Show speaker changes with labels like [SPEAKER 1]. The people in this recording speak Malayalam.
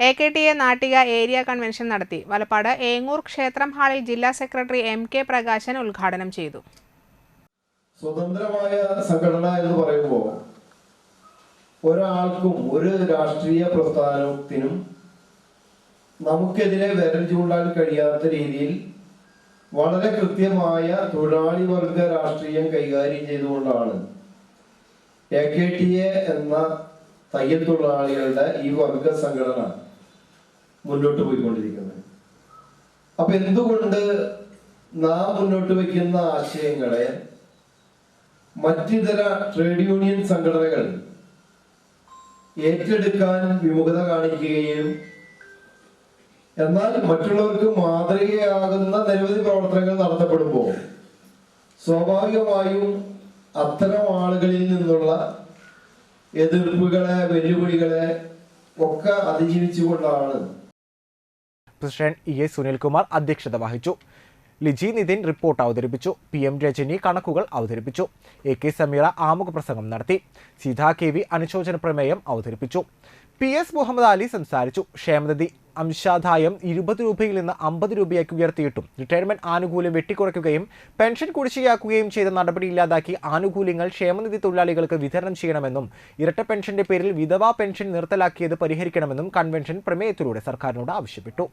[SPEAKER 1] A K T A Nattika area convention നടത്തി. വലപ്പാട് ഏങ്ങൂർ ക്ഷേത്രം ഹാളിൽ ജില്ലാ സെക്രട്ടറി എം കെ പ്രകാശൻ ഉദ്ഘാടനം ചെയ്തു.
[SPEAKER 2] സ്വതന്ത്രമായ സംഘടന എന്ന് പറയുമ്പോൾ ഒരാൾക്കും ഒരു രാഷ്ട്രീയ പ്രസ്ഥാനത്തിനും നമുക്കെതിരെ വിരൽ ചൂണ്ടാൻ കഴിയാത്ത രീതിയിൽ വളരെ കൃത്യമായ തൊഴിലാളി വർഗ രാഷ്ട്രീയം കൈകാര്യം ചെയ്തുകൊണ്ടാണ് എ കെ ടി എ എന്ന തയ്യൽ തൊഴിലാളികളുടെ ഈ വർഗ സംഘടന മുന്നോട്ട് പോയിക്കൊണ്ടിരിക്കുന്നത്. അപ്പൊ എന്തുകൊണ്ട് നാം മുന്നോട്ട് വയ്ക്കുന്ന ആശയങ്ങളെ മറ്റിതര ട്രേഡ് യൂണിയൻ സംഘടനകൾ ഏറ്റെടുക്കാൻ വിമുഖത കാണിക്കുകയും എന്നാൽ മറ്റുള്ളവർക്ക് മാതൃകയാകുന്ന നിരവധി പ്രവർത്തനങ്ങൾ നടത്തപ്പെടുമ്പോൾ സ്വാഭാവികമായും അത്തരം ആളുകളിൽ നിന്നുള്ള എതിർപ്പുകളെ വെല്ലുവിളികളെ ഒക്കെ അതിജീവിച്ചുകൊണ്ടാണ്
[SPEAKER 3] പ്രസിഡന്റ് ഇ എ സുനിൽകുമാർ അധ്യക്ഷത വഹിച്ചു. ലിജി നിതിൻ റിപ്പോർട്ട് അവതരിപ്പിച്ചു. പി എം രജനി കണക്കുകൾ അവതരിപ്പിച്ചു. എ കെ സമീറ ആമുഖ പ്രസംഗം നടത്തി. സീതാ കെ വി അനുശോചന പ്രമേയം അവതരിപ്പിച്ചു. പി എസ് മുഹമ്മദ് അലി സംസാരിച്ചു. ക്ഷേമനിധി അംശാദായം ഇരുപത് രൂപയിൽ നിന്ന് അമ്പത് രൂപയാക്കി ഉയർത്തിയിട്ടും റിട്ടയർമെന്റ് ആനുകൂല്യം വെട്ടിക്കുറയ്ക്കുകയും പെൻഷൻ കുടിശ്ശികയാക്കുകയും ചെയ്ത നടപടി ഇല്ലാതാക്കി ആനുകൂല്യങ്ങൾ ക്ഷേമനിധി തൊഴിലാളികൾക്ക് വിതരണം ചെയ്യണമെന്നും ഇരട്ട പെൻഷന്റെ പേരിൽ വിധവാ പെൻഷൻ നിർത്തലാക്കിയത് പരിഹരിക്കണമെന്നും കൺവെൻഷൻ പ്രമേയത്തിലൂടെ സർക്കാരിനോട് ആവശ്യപ്പെട്ടു.